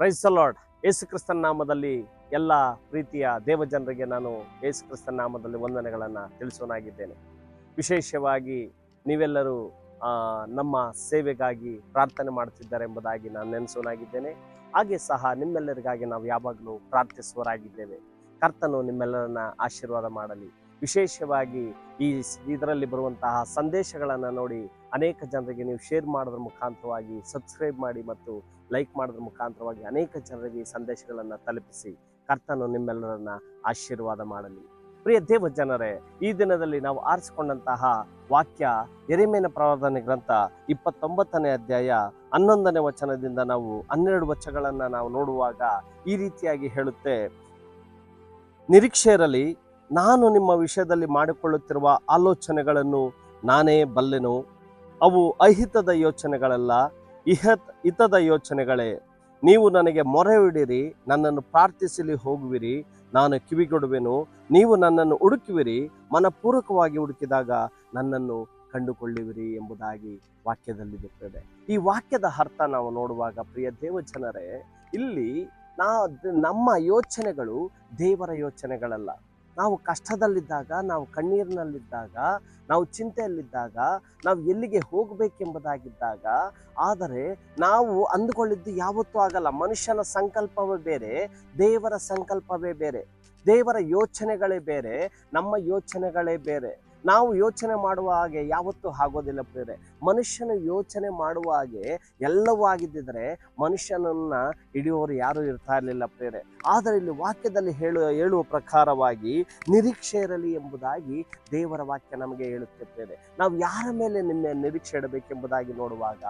Price lord ಯೇಸು ಕ್ರಿಸ್ತನ್ ನಾಮದಲ್ಲಿ ಎಲ್ಲ ಪ್ರೀತಿಯ ದೇವಜನರಿಗೆ ನಾನು ಯೇಸು ಕ್ರಿಸ್ತನ್ ನಾಮದಲ್ಲಿ ವಂದನೆಗಳನ್ನು ತಿಳಿಸೋನಾಗಿದ್ದೇನೆ ವಿಶೇಷವಾಗಿ ನೀವೆಲ್ಲರೂ ನಮ್ಮ ಸೇವೆಗಾಗಿ ಪ್ರಾರ್ಥನೆ ಮಾಡುತ್ತಿದ್ದಾರೆ ಎಂಬುದಾಗಿ ನಾನು ನೆನೆಸೋನಾಗಿದ್ದೇನೆ ಹಾಗೆ ಸಹ ನಿಮ್ಮೆಲ್ಲರಿಗಾಗಿ ನಾವು ಯಾವಾಗಲೂ ಪ್ರಾರ್ಥಿಸುವರಾಗಿದ್ದೇವೆ ಕರ್ತನು ನಿಮ್ಮೆಲ್ಲರನ್ನ ಆಶೀರ್ವಾದ ಮಾಡಲಿ. ವಿಶೇಷವಾಗಿ ಈ ಇದರಲ್ಲಿ ಬರುವಂತಹ ಸಂದೇಶಗಳನ್ನು ನೋಡಿ ಅನೇಕ ಜನರಿಗೆ ನೀವು ಶೇರ್ ಮಾಡೋದ್ರ ಮುಖಾಂತರವಾಗಿ ಸಬ್ಸ್ಕ್ರೈಬ್ ಮಾಡಿ ಮತ್ತು ಲೈಕ್ ಮಾಡೋದ್ರ ಮುಖಾಂತರವಾಗಿ ಅನೇಕ ಜನರಿಗೆ ಈ ಸಂದೇಶಗಳನ್ನು ತಲುಪಿಸಿ ಕರ್ತನು ನಿಮ್ಮೆಲ್ಲರನ್ನ ಆಶೀರ್ವಾದ ಮಾಡಲಿ. ಪ್ರಿಯ ದೇವ ಜನರೇ ಈ ದಿನದಲ್ಲಿ ನಾವು ಆರಿಸಿಕೊಂಡಂತಹ ವಾಕ್ಯ ಎರೆಮೇನ ಪ್ರವಾದನೆ ಗ್ರಂಥ ಇಪ್ಪತ್ತೊಂಬತ್ತನೇ ಅಧ್ಯಾಯ ಹನ್ನೊಂದನೇ ವಚನದಿಂದ ನಾವು ಹನ್ನೆರಡು ವಚನಗಳನ್ನು ನಾವು ನೋಡುವಾಗ ಈ ರೀತಿಯಾಗಿ ಹೇಳುತ್ತೆ. ನಿರೀಕ್ಷೆ ಇರಲಿ ನಾನು ನಿಮ್ಮ ವಿಷಯದಲ್ಲಿ ಮಾಡಿಕೊಳ್ಳುತ್ತಿರುವ ಆಲೋಚನೆಗಳನ್ನು ನಾನೇ ಬಲ್ಲೆನು. ಅವು ಅಹಿತದ ಯೋಚನೆಗಳಲ್ಲ, ಇಹತ್ ಹಿತದ ಯೋಚನೆಗಳೇ. ನೀವು ನನಗೆ ಮೊರೆಯಿಡಿರಿ ನನ್ನನ್ನು ಪ್ರಾರ್ಥಿಸಲಿ ಹೋಗುವಿರಿ, ನಾನು ಕಿವಿಗೊಡುವೆನು. ನೀವು ನನ್ನನ್ನು ಹುಡುಕುವಿರಿ, ಮನಪೂರ್ವಕವಾಗಿ ಹುಡುಕಿದಾಗ ನನ್ನನ್ನು ಕಂಡುಕೊಳ್ಳುವಿರಿ ಎಂಬುದಾಗಿ ವಾಕ್ಯದಲ್ಲಿ ವಾಕ್ಯದಲ್ಲಿರುತ್ತದೆ. ಈ ವಾಕ್ಯದ ಅರ್ಥ ನಾವು ನೋಡುವಾಗ ಪ್ರಿಯ ದೇವಜನರೇ, ಇಲ್ಲಿ ನಾ, ನಮ್ಮ ಯೋಚನೆಗಳು ದೇವರ ಯೋಚನೆಗಳಲ್ಲ. ನಾವು ಕಷ್ಟದಲ್ಲಿದ್ದಾಗ, ನಾವು ಕಣ್ಣೀರಿನಲ್ಲಿದ್ದಾಗ, ನಾವು ಚಿಂತೆಯಲ್ಲಿದ್ದಾಗ, ನಾವು ಎಲ್ಲಿಗೆ ಹೋಗಬೇಕೆಂಬುದಾಗಿದ್ದಾಗ, ಆದರೆ ನಾವು ಅಂದುಕೊಳ್ಳಿದ್ದು ಯಾವತ್ತೂ ಆಗಲ್ಲ. ಮನುಷ್ಯನ ಸಂಕಲ್ಪವೇ ಬೇರೆ, ದೇವರ ಸಂಕಲ್ಪವೇ ಬೇರೆ, ದೇವರ ಯೋಚನೆಗಳೇ ಬೇರೆ, ನಮ್ಮ ಯೋಚನೆಗಳೇ ಬೇರೆ. ನಾವು ಯೋಚನೆ ಮಾಡುವ ಹಾಗೆ ಯಾವತ್ತೂ ಆಗೋದಿಲ್ಲ ಪ್ರೇರೆ ಮನುಷ್ಯನ ಯೋಚನೆ ಮಾಡುವ ಹಾಗೆ ಎಲ್ಲವೂ ಆಗಿದ್ದಿದ್ರೆ ಮನುಷ್ಯನನ್ನ ಹಿಡಿಯುವವರು ಯಾರು ಇರ್ತಾ ಇರಲಿಲ್ಲ ಪ್ರೇರೆ ಆದರೆ ಇಲ್ಲಿ ವಾಕ್ಯದಲ್ಲಿ ಹೇಳುವ ಹೇಳುವ ಪ್ರಕಾರವಾಗಿ ನಿರೀಕ್ಷೆ ಇರಲಿ ಎಂಬುದಾಗಿ ದೇವರ ವಾಕ್ಯ ನಮಗೆ ಹೇಳುತ್ತೆ ನಾವು ಯಾರ ಮೇಲೆ ನಿನ್ನೆ ನಿರೀಕ್ಷೆ ಇಡಬೇಕೆಂಬುದಾಗಿ ನೋಡುವಾಗ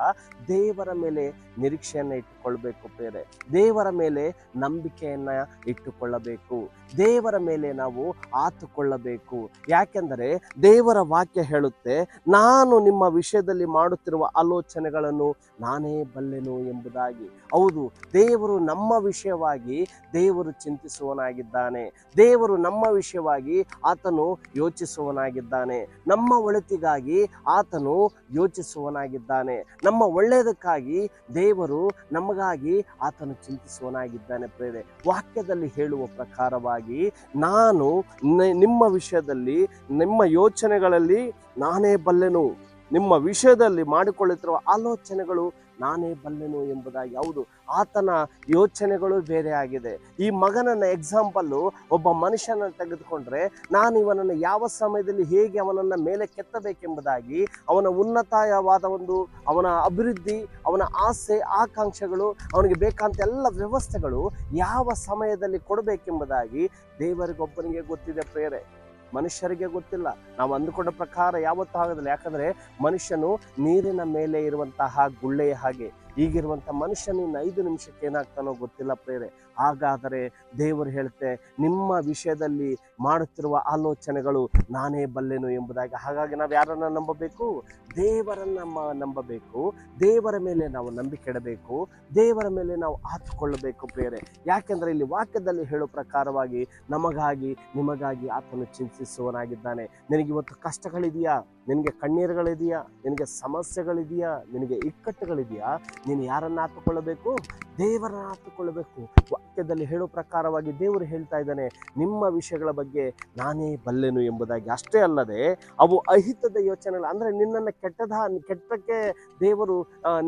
ದೇವರ ಮೇಲೆ ನಿರೀಕ್ಷೆಯನ್ನು ಇಟ್ಟುಕೊಳ್ಬೇಕು ಪ್ರೇರೆ ದೇವರ ಮೇಲೆ ನಂಬಿಕೆಯನ್ನ ಇಟ್ಟುಕೊಳ್ಳಬೇಕು. ದೇವರ ಮೇಲೆ ನಾವು ಆತುಕೊಳ್ಳಬೇಕು. ಯಾಕೆಂದರೆ ದೇವರ ವಾಕ್ಯ ಹೇಳುತ್ತೆ, ನಾನು ನಿಮ್ಮ ವಿಷಯದಲ್ಲಿ ಮಾಡುತ್ತಿರುವ ಆಲೋಚನೆಗಳನ್ನು ನಾನೇ ಬಲ್ಲೆನು ಎಂಬುದಾಗಿ. ಹೌದು, ದೇವರು ನಮ್ಮ ವಿಷಯವಾಗಿ ದೇವರು ಚಿಂತಿಸುವನಾಗಿದ್ದಾನೆ. ದೇವರು ನಮ್ಮ ವಿಷಯವಾಗಿ ಆತನು ಯೋಚಿಸುವನಾಗಿದ್ದಾನೆ. ನಮ್ಮ ಒಳಿತಿಗಾಗಿ ಆತನು ಯೋಚಿಸುವನಾಗಿದ್ದಾನೆ. ನಮ್ಮ ಒಳ್ಳೆಯದಕ್ಕಾಗಿ ದೇವರು ನಮಗಾಗಿ ಆತನು ಚಿಂತಿಸುವನಾಗಿದ್ದಾನೆ ಪ್ರೇರೆ ವಾಕ್ಯದಲ್ಲಿ ಹೇಳುವ ಪ್ರಕಾರವಾಗಿ ನಾನು ನಿಮ್ಮ ವಿಷಯದಲ್ಲಿ, ನಿಮ್ಮ ಯೋಚನೆಗಳಲ್ಲಿ ನಾನೇ ಬಲ್ಲೆನು. ನಿಮ್ಮ ವಿಷಯದಲ್ಲಿ ಮಾಡಿಕೊಳ್ಳುತ್ತಿರುವ ಆಲೋಚನೆಗಳು ನಾನೇ ಬಲ್ಲೆನು ಎಂಬುದಾಗಿ ಹೌದು ಆತನ ಯೋಚನೆಗಳು ಬೇರೆ ಆಗಿದೆ. ಈ ಮಗನನ್ನ ಎಕ್ಸಾಂಪಲ್ಲು ಒಬ್ಬ ಮನುಷ್ಯನ ತೆಗೆದುಕೊಂಡ್ರೆ ನಾನು ಇವನನ್ನು ಯಾವ ಸಮಯದಲ್ಲಿ ಹೇಗೆ ಅವನನ್ನು ಮೇಲೆ ಕೆತ್ತಬೇಕೆಂಬುದಾಗಿ ಅವನ ಉನ್ನತವಾದ ಒಂದು ಅವನ ಅಭಿವೃದ್ಧಿ, ಅವನ ಆಸೆ, ಆಕಾಂಕ್ಷೆಗಳು, ಅವನಿಗೆ ಬೇಕಾದಂಥ ಎಲ್ಲ ವ್ಯವಸ್ಥೆಗಳು ಯಾವ ಸಮಯದಲ್ಲಿ ಕೊಡಬೇಕೆಂಬುದಾಗಿ ದೇವರಿಗೊಬ್ಬನಿಗೆ ಗೊತ್ತಿದೆ ಪ್ರೇರೆ ಮನುಷ್ಯರಿಗೆ ಗೊತ್ತಿಲ್ಲ. ನಾವು ಅಂದುಕೊಂಡ ಪ್ರಕಾರ ಯಾವತ್ತೂ ಆಗೋದಿಲ್ಲ. ಯಾಕಂದ್ರೆ ಮನುಷ್ಯನು ನೀರಿನ ಮೇಲೆ ಇರುವಂತಹ ಗುಳ್ಳೆಯ ಹಾಗೆ ಈಗಿರುವಂಥ ಮನುಷ್ಯನ ಇನ್ನು ಐದು ನಿಮಿಷಕ್ಕೆ ಏನಾಗ್ತಾನೋ ಗೊತ್ತಿಲ್ಲ ಪ್ರೇರೆ ಹಾಗಾದರೆ ದೇವರು ಹೇಳ್ತೆ, ನಿಮ್ಮ ವಿಷಯದಲ್ಲಿ ಮಾಡುತ್ತಿರುವ ಆಲೋಚನೆಗಳು ನಾನೇ ಬಲ್ಲೆನು ಎಂಬುದಾಗಿ. ಹಾಗಾಗಿ ನಾವು ಯಾರನ್ನ ನಂಬಬೇಕು? ದೇವರನ್ನ ನಂಬಬೇಕು. ದೇವರ ಮೇಲೆ ನಾವು ನಂಬಿಕೆ ಇಡಬೇಕು. ದೇವರ ಮೇಲೆ ನಾವು ಆತುಕೊಳ್ಳಬೇಕು ಪ್ರೇರೆ ಯಾಕೆಂದರೆ ಇಲ್ಲಿ ವಾಕ್ಯದಲ್ಲಿ ಹೇಳೋ ಪ್ರಕಾರವಾಗಿ ನಮಗಾಗಿ, ನಿಮಗಾಗಿ ಆತನು ಚಿಂತಿಸುವನಾಗಿದ್ದಾನೆ ನಿನಗೆ ಇವತ್ತು ಕಷ್ಟಗಳಿದೆಯಾ? ನಿನಗೆ ಕಣ್ಣೀರುಗಳಿದೆಯಾ? ನಿನಗೆ ಸಮಸ್ಯೆಗಳಿದೆಯಾ? ನಿನಗೆ ಇಕ್ಕಟ್ಟುಗಳಿದೆಯಾ? ನೀನು ಯಾರನ್ನು ಆತುಕೊಳ್ಳಬೇಕು? ದೇವರನ್ನ ಆತುಕೊಳ್ಳಬೇಕು ವಾಕ್ಯದಲ್ಲಿ ಹೇಳೋ ಪ್ರಕಾರವಾಗಿ ದೇವರು ಹೇಳ್ತಾ ಇದ್ದಾನೆ, ನಿಮ್ಮ ವಿಷಯಗಳ ಬಗ್ಗೆ ನಾನೇ ಬಲ್ಲೆನು ಎಂಬುದಾಗಿ. ಅಷ್ಟೇ ಅಲ್ಲದೆ, ಅವು ಅಹಿತದ ಯೋಚನೆಗಳು, ಅಂದರೆ ನಿನ್ನನ್ನು ಕೆಟ್ಟದ, ಕೆಟ್ಟಕ್ಕೆ ದೇವರು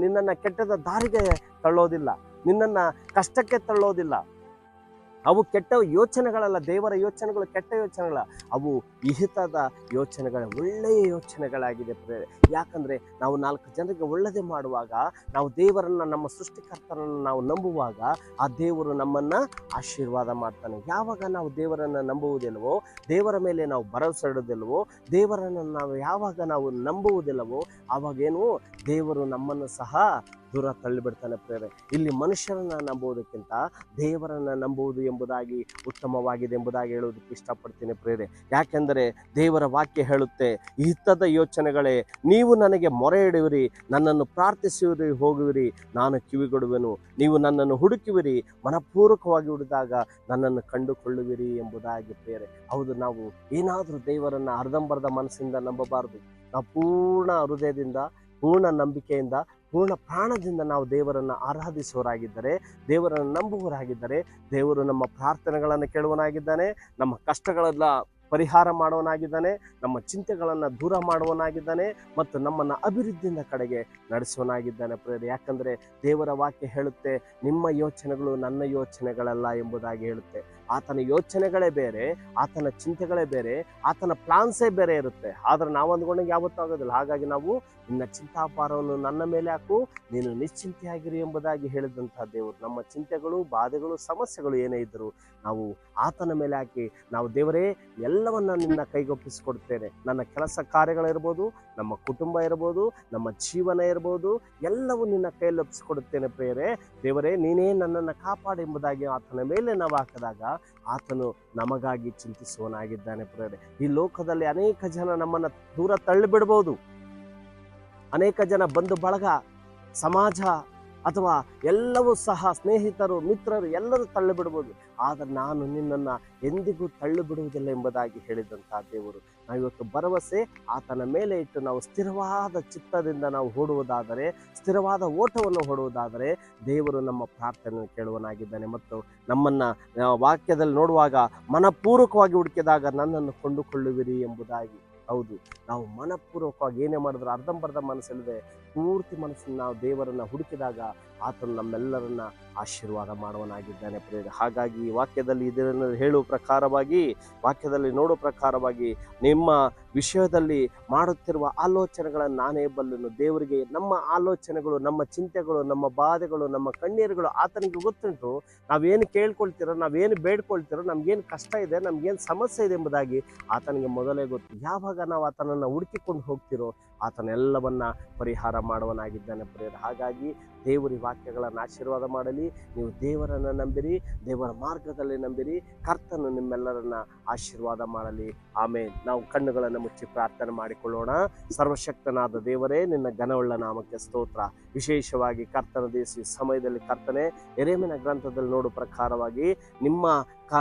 ನಿನ್ನನ್ನು ಕೆಟ್ಟದ ದಾರಿಗೆ ತಳ್ಳೋದಿಲ್ಲ. ನಿನ್ನನ್ನು ಕಷ್ಟಕ್ಕೆ ತಳ್ಳೋದಿಲ್ಲ. ಅವು ಕೆಟ್ಟ ಯೋಚನೆಗಳಲ್ಲ, ದೇವರ ಯೋಚನೆಗಳು ಕೆಟ್ಟ ಯೋಚನೆಗಳ ಅವು ವಿಹಿತದ ಯೋಚನೆಗಳ, ಒಳ್ಳೆಯ ಯೋಚನೆಗಳಾಗಿದೆ ಪ್ರೇರೆ ಯಾಕಂದ್ರೆ ನಾವು ನಾಲ್ಕು ಜನರಿಗೆ ಒಳ್ಳೆಯದೇ ಮಾಡುವಾಗ, ನಾವು ದೇವರನ್ನ, ನಮ್ಮ ಸೃಷ್ಟಿಕರ್ತರನ್ನು ನಾವು ನಂಬುವಾಗ, ಆ ದೇವರು ನಮ್ಮನ್ನ ಆಶೀರ್ವಾದ ಮಾಡ್ತಾನೆ. ಯಾವಾಗ ನಾವು ದೇವರನ್ನು ನಂಬುವುದಿಲ್ಲವೋ, ದೇವರ ಮೇಲೆ ನಾವು ಭರವಸೆ ಇಡೋದಿಲ್ಲವೋ ದೇವರನ್ನು ನಾವು ಯಾವಾಗ ನಾವು ನಂಬುವುದಿಲ್ಲವೋ, ಆವಾಗೇನು ದೇವರು ನಮ್ಮನ್ನು ಸಹ ದೂರ ತಳ್ಳಿಬಿಡ್ತಾನೆ ಪ್ರೇರೆ. ಇಲ್ಲಿ ಮನುಷ್ಯರನ್ನ ನಂಬುವುದಕ್ಕಿಂತ ದೇವರನ್ನ ನಂಬುವುದು ಎಂಬುದಾಗಿ ಉತ್ತಮವಾಗಿದೆ ಎಂಬುದಾಗಿ ಹೇಳುವುದಕ್ಕೆ ಇಷ್ಟಪಡ್ತೀನಿ ಪ್ರೇರೆ. ಯಾಕೆಂದರೆ ದೇವರ ವಾಕ್ಯ ಹೇಳುತ್ತೆ ಹಿತದ ಯೋಚನೆಗಳೇ, ನೀವು ನನಗೆ ಮೊರೆ ಇಡುವಿರಿ, ನನ್ನನ್ನು ಪ್ರಾರ್ಥಿಸುವಿರಿ, ಹೋಗುವಿರಿ, ನಾನು ಕಿವಿಗೊಡುವೆನು. ನೀವು ನನ್ನನ್ನು ಹುಡುಕುವಿರಿ, ಮನಪೂರ್ವಕವಾಗಿ ಹುಡಿದಾಗ ನನ್ನನ್ನು ಕಂಡುಕೊಳ್ಳುವಿರಿ ಎಂಬುದಾಗಿ ಪ್ರೇರೆ. ಹೌದು, ನಾವು ಏನಾದರೂ ದೇವರನ್ನು ಅರ್ಧಂಬರ್ಧ ಮನಸ್ಸಿಂದ ನಂಬಬಾರದು. ನಾವು ಪೂರ್ಣ ಹೃದಯದಿಂದ ಪೂರ್ಣ ನಂಬಿಕೆಯಿಂದ, ಪೂರ್ಣ ಪ್ರಾಣದಿಂದ ನಾವು ದೇವರನ್ನು ಆರಾಧಿಸುವರಾಗಿದ್ದರೆ ದೇವರನ್ನು ನಂಬುವರಾಗಿದ್ದರೆ ದೇವರು ನಮ್ಮ ಪ್ರಾರ್ಥನೆಗಳನ್ನು ಕೇಳುವನಾಗಿದ್ದಾನೆ ನಮ್ಮ ಕಷ್ಟಗಳೆಲ್ಲ ಪರಿಹಾರ ಮಾಡುವನಾಗಿದ್ದಾನೆ ನಮ್ಮ ಚಿಂತೆಗಳನ್ನು ದೂರ ಮಾಡುವನಾಗಿದ್ದಾನೆ ಮತ್ತು ನಮ್ಮನ್ನು ಅಭಿವೃದ್ಧಿಯಿಂದ ಕಡೆಗೆ ನಡೆಸುವನಾಗಿದ್ದಾನೆ ಪ್ರೇರೆ ಯಾಕಂದರೆ ದೇವರ ವಾಕ್ಯ ಹೇಳುತ್ತೆ, ನಿಮ್ಮ ಯೋಚನೆಗಳು ನನ್ನ ಯೋಚನೆಗಳಲ್ಲ ಎಂಬುದಾಗಿ ಹೇಳುತ್ತೆ. ಆತನ ಯೋಚನೆಗಳೇ ಬೇರೆ, ಆತನ ಚಿಂತೆಗಳೇ ಬೇರೆ, ಆತನ ಪ್ಲಾನ್ಸೇ ಬೇರೆ ಇರುತ್ತೆ. ಆದ್ರೆ ನಾವು ಅಂದ್ಕೊಂಡಂಗೆ ಯಾವತ್ತೂ ಆಗೋದಿಲ್ಲ. ಹಾಗಾಗಿ ನಾವು ನಿನ್ನ ಚಿಂತಾಪಾರವನ್ನು ನನ್ನ ಮೇಲೆ ಹಾಕು, ನೀನು ನಿಶ್ಚಿಂತೆಯಾಗಿರಿ ಎಂಬುದಾಗಿ ಹೇಳಿದಂತಹ ದೇವರು. ನಮ್ಮ ಚಿಂತೆಗಳು, ಬಾಧೆಗಳು, ಸಮಸ್ಯೆಗಳು ಏನೇ ಇದ್ದರೂ ನಾವು ಆತನ ಮೇಲೆ ಹಾಕಿ, ನಾವು ದೇವರೇ, ಎಲ್ಲವನ್ನ ನಿನ್ನ ಕೈಗೊಪ್ಪಿಸಿಕೊಡ್ತೇನೆ. ನನ್ನ ಕೆಲಸ ಕಾರ್ಯಗಳಿರ್ಬೋದು ನಮ್ಮ ಕುಟುಂಬ ಇರ್ಬೋದು, ನಮ್ಮ ಜೀವನ ಇರ್ಬೋದು, ಎಲ್ಲವೂ ನಿನ್ನ ಕೈಯಲ್ಲಿ ಒಪ್ಪಿಸಿಕೊಡುತ್ತೇನೆ ಪ್ರೇರೆ ದೇವರೇ, ನೀನೇ ನನ್ನನ್ನು ಕಾಪಾಡು ಎಂಬುದಾಗಿ ಆತನ ಮೇಲೆ ನಾವು ಹಾಕಿದಾಗ ಆತನು ನಮಗಾಗಿ ಚಿಂತಿಸುವನಾಗಿದ್ದಾನೆ ಪ್ರೇರೆ ಈ ಲೋಕದಲ್ಲಿ ಅನೇಕ ಜನ ನಮ್ಮನ್ನು ದೂರ ತಳ್ಳಿಬಿಡ್ಬೋದು. ಅನೇಕ ಜನ ಬಂಧು ಬಳಗ, ಸಮಾಜ ಅಥವಾ ಎಲ್ಲವೂ ಸಹ ಸ್ನೇಹಿತರು, ಮಿತ್ರರು ಎಲ್ಲರೂ ತಳ್ಳಿಬಿಡ್ಬೋದು. ಆದರೆ ನಾನು ನಿನ್ನನ್ನು ಎಂದಿಗೂ ತಳ್ಳಿ ಬಿಡುವುದಿಲ್ಲ ಎಂಬುದಾಗಿ ಹೇಳಿದಂಥ ದೇವರು. ನಾವಿವತ್ತು ಭರವಸೆ ಆತನ ಮೇಲೆ ಇಟ್ಟು ನಾವು ಸ್ಥಿರವಾದ ಚಿತ್ತದಿಂದ ನಾವು ಓಡುವುದಾದರೆ, ಸ್ಥಿರವಾದ ಓಟವನ್ನು ಹೊಡುವುದಾದರೆ ದೇವರು ನಮ್ಮ ಪ್ರಾರ್ಥನೆಯನ್ನು ಕೇಳುವನಾಗಿದ್ದಾನೆ. ಮತ್ತು ನಮ್ಮನ್ನು ವಾಕ್ಯದಲ್ಲಿ ನೋಡುವಾಗ ಮನಪೂರ್ವಕವಾಗಿ ಹುಡುಕಿದಾಗ ನನ್ನನ್ನು ಕೊಂಡುಕೊಳ್ಳುವಿರಿ ಎಂಬುದಾಗಿ. ಹೌದು, ನಾವು ಮನಪೂರ್ವಕವಾಗಿ ಏನೇ ಮಾಡಿದ್ರು ಅರ್ಧಂಬರ್ಧ ಮನಸ್ಸಲ್ಲಿದೆ ಪೂರ್ತಿ ಮನಸ್ಸಿನ ನಾವು ದೇವರನ್ನು ಹುಡುಕಿದಾಗ ಆತನು ನಮ್ಮೆಲ್ಲರನ್ನ ಆಶೀರ್ವಾದ ಮಾಡುವನಾಗಿದ್ದಾನೆ ಪ್ರಿಯರೇ. ಹಾಗಾಗಿ ವಾಕ್ಯದಲ್ಲಿ ಇದನ್ನು ಹೇಳುವ ಪ್ರಕಾರವಾಗಿ, ವಾಕ್ಯದಲ್ಲಿ ನೋಡುವ ಪ್ರಕಾರವಾಗಿ ನಿಮ್ಮ ವಿಷಯದಲ್ಲಿ ಮಾಡುತ್ತಿರುವ ಆಲೋಚನೆಗಳನ್ನು ನಾನೇ ಬಲ್ಲನು. ದೇವರಿಗೆ ನಮ್ಮ ಆಲೋಚನೆಗಳು, ನಮ್ಮ ಚಿಂತೆಗಳು, ನಮ್ಮ ಬಾಧೆಗಳು, ನಮ್ಮ ಕಣ್ಣೀರುಗಳು ಆತನಿಗೆ ಗೊತ್ತುಂಟು. ನಾವೇನು ಕೇಳ್ಕೊಳ್ತಿರೋ, ನಾವೇನು ಬೇಡ್ಕೊಳ್ತಿರೋ, ನಮಗೇನು ಕಷ್ಟ ಇದೆ, ನಮ್ಗೇನು ಸಮಸ್ಯೆ ಇದೆ ಎಂಬುದಾಗಿ ಆತನಿಗೆ ಮೊದಲೇ ಗೊತ್ತು. ಯಾವಾಗ ನಾವು ಆತನನ್ನು ಹುಡುಕಿಕೊಂಡು ಹೋಗ್ತಿರೋ, ಆತನೆಲ್ಲವನ್ನ ಪರಿಹಾರ ಮಾಡುವನಾಗಿದ್ದಾನೆ ಪ್ರೇರ ಹಾಗಾಗಿ ದೇವರ ಈ ವಾಕ್ಯಗಳನ್ನು ಆಶೀರ್ವಾದ ಮಾಡಲಿ. ನೀವು ದೇವರನ್ನು ನಂಬಿರಿ, ದೇವರ ಮಾರ್ಗದಲ್ಲಿ ನಂಬಿರಿ, ಕರ್ತನು ನಿಮ್ಮೆಲ್ಲರನ್ನ ಆಶೀರ್ವಾದ ಮಾಡಲಿ. ಆಮೇಲೆ ನಾವು ಕಣ್ಣುಗಳನ್ನು ಮುಚ್ಚಿ ಪ್ರಾರ್ಥನೆ ಮಾಡಿಕೊಳ್ಳೋಣ. ಸರ್ವಶಕ್ತನಾದ ದೇವರೇ, ನಿನ್ನ ಘನವುಳ್ಳ ನಾಮಕ್ಕೆ ಸ್ತೋತ್ರ. ವಿಶೇಷವಾಗಿ ಕರ್ತನ ದೇಸಿ ಸಮಯದಲ್ಲಿ ಕರ್ತನೆ ಎರೇಮಿನ ಗ್ರಂಥದಲ್ಲಿ ನೋಡುವ ಪ್ರಕಾರವಾಗಿ ನಿಮ್ಮ ಕ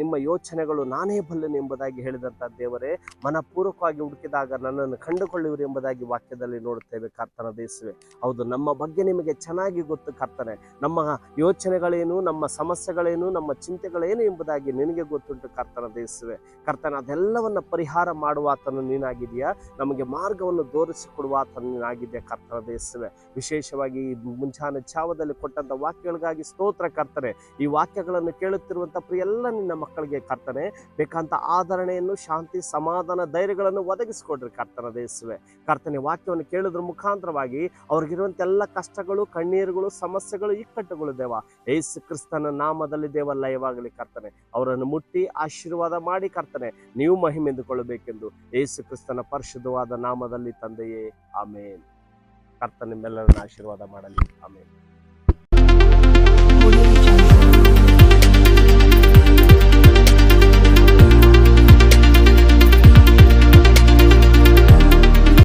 ನಿಮ್ಮ ಯೋಚನೆಗಳು ನಾನೇ ಬಲ್ಲನು ಎಂಬುದಾಗಿ ಹೇಳಿದಂಥ ದೇವರೇ, ಮನಪೂರ್ವಕವಾಗಿ ಹುಡುಕಿದಾಗ ನನ್ನನ್ನು ಕಂಡುಕೊಳ್ಳುವರು ಎಂಬುದಾಗಿ ವಾಕ್ಯದಲ್ಲಿ ನೋಡುತ್ತೇವೆ ಕರ್ತನ ದೇಶವೇ ಹೌದು, ನಮ್ಮ ಬಗ್ಗೆ ನಿಮಗೆ ಚೆನ್ನಾಗಿ ಗೊತ್ತು ಕರ್ತನೆ. ನಮ್ಮ ಯೋಚನೆಗಳೇನು, ನಮ್ಮ ಸಮಸ್ಯೆಗಳೇನು, ನಮ್ಮ ಚಿಂತೆಗಳೇನು ಎಂಬುದಾಗಿ ನಿನಗೆ ಗೊತ್ತುಂಟು ಕರ್ತನ ದೇಶವೇ ಕರ್ತನ, ಅದೆಲ್ಲವನ್ನ ಪರಿಹಾರ ಮಾಡುವ ಆತನು ನೀನಾಗಿದೆಯಾ ನಮಗೆ ಮಾರ್ಗವನ್ನು ತೋರಿಸಿಕೊಡುವ ಆತನು ನೀನಾಗಿದೆಯಾ ಕರ್ತನ ದೇಶವೇ ವಿಶೇಷವಾಗಿ ಈ ಮುಂಜಾನೆ ಚಾವದಲ್ಲಿ ಕೊಟ್ಟಂತ ವಾಕ್ಯಗಳಿಗಾಗಿ ಸ್ತೋತ್ರ ಕರ್ತನೆ. ಈ ವಾಕ್ಯಗಳನ್ನು ಕೇಳುತ್ತಿರುವಂಥ ಪ್ರಿಯ ಎಲ್ಲ ನಿನ್ನ ಮಕ್ಕಳಿಗೆ ಕರ್ತನೆ, ಬೇಕಂತ ಆಧರಣೆಯನ್ನು ಶಾಂತಿ, ಸಮಾಧಾನ, ಧೈರ್ಯಗಳನ್ನು ಒದಗಿಸಿಕೊಡ್ರಿ ಕರ್ತನ ದೇಶವೇ ಕರ್ತನೆ, ವಾಕ್ಯವನ್ನು ಕೇಳಿದ್ರ ಮುಖಾಂತರವಾಗಿ ಅವ್ರಿಗಿರುವಂತ ಎಲ್ಲ ಕಷ್ಟಗಳು, ಕಣ್ಣೀರುಗಳು, ಸಮಸ್ಯೆಗಳು ಇಕ್ಕಟ್ಟುಗಳು ದೇವ ಏಸು ಕ್ರಿಸ್ತನ ನಾಮದಲ್ಲಿ ದೇವ ಲಯವಾಗಲಿ ಕರ್ತನೆ. ಅವರನ್ನು ಮುಟ್ಟಿ, ಆಶೀರ್ವಾದ ಮಾಡಿ ಕರ್ತನೆ. ನೀವು ಮಹಿಮೆಂದುಕೊಳ್ಳಬೇಕೆಂದು ಏಸು ಕ್ರಿಸ್ತನ ಪರಿಶುದ್ಧವಾದ ನಾಮದಲ್ಲಿ ತಂದೆಯೇ ಆಮೇಲೆ ಕರ್ತನೆ ನಿಮ್ಮೆಲ್ಲರನ್ನ ಆಶೀರ್ವಾದ ಮಾಡಲಿ. ಆಮೇನ್.